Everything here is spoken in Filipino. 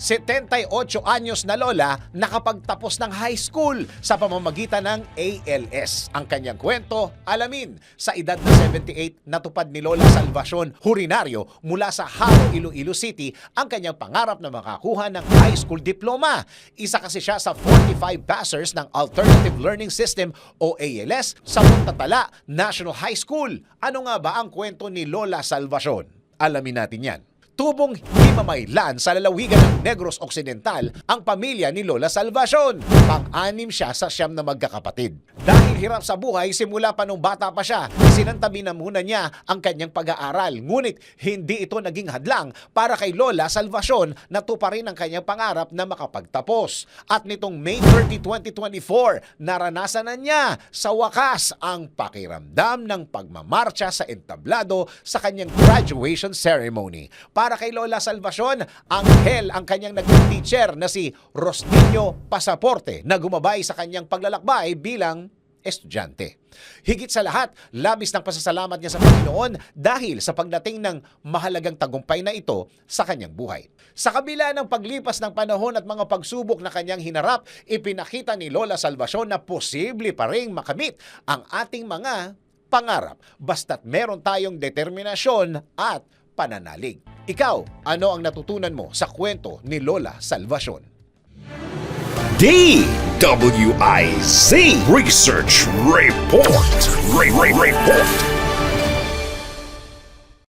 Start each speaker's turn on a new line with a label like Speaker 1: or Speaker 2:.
Speaker 1: 78 anyos na lola nakapagtapos ng high school sa pamamagitan ng ALS. Ang kanyang kwento, alamin, sa edad na 78 natupad ni Lola Salvacion Hurinario mula sa Haro, Iloilo City ang kanyang pangarap na makakuha ng high school diploma. Isa kasi siya sa 45 passers ng Alternative Learning System o ALS sa Puntatala National High School. Ano nga ba ang kwento ni Lola Salvacion? Alamin natin yan. Tubong himamaylan sa lalawigan ng Negros Occidental ang pamilya ni Lola Salvacion. Pang-anim siya sa siyam na magkakapatid. Dahil hirap sa buhay, simula pa nung bata pa siya, sinantabi na muna niya ang kanyang pag-aaral. Ngunit hindi ito naging hadlang para kay Lola Salvacion na tuparin ang kanyang pangarap na makapagtapos. At nitong May 30, 2024, naranasan na niya sa wakas ang pakiramdam ng pagmamarcha sa entablado sa kanyang graduation ceremony. Para kay Lola Salvacion, anghel ang kanyang naging teacher na si Rostinio Pasaporte na gumabay sa kanyang paglalakbay bilang estudyante. Higit sa lahat, labis ng pasasalamat niya sa Panginoon dahil sa pagdating ng mahalagang tagumpay na ito sa kanyang buhay. Sa kabila ng paglipas ng panahon at mga pagsubok na kanyang hinarap, ipinakita ni Lola Salvacion na posible pa ring makamit ang ating mga pangarap basta't meron tayong determinasyon at pananalig. Ikaw, ano ang natutunan mo sa kwento ni Lola Salvacion?
Speaker 2: DWIZ Research Report. Re- Re- Report.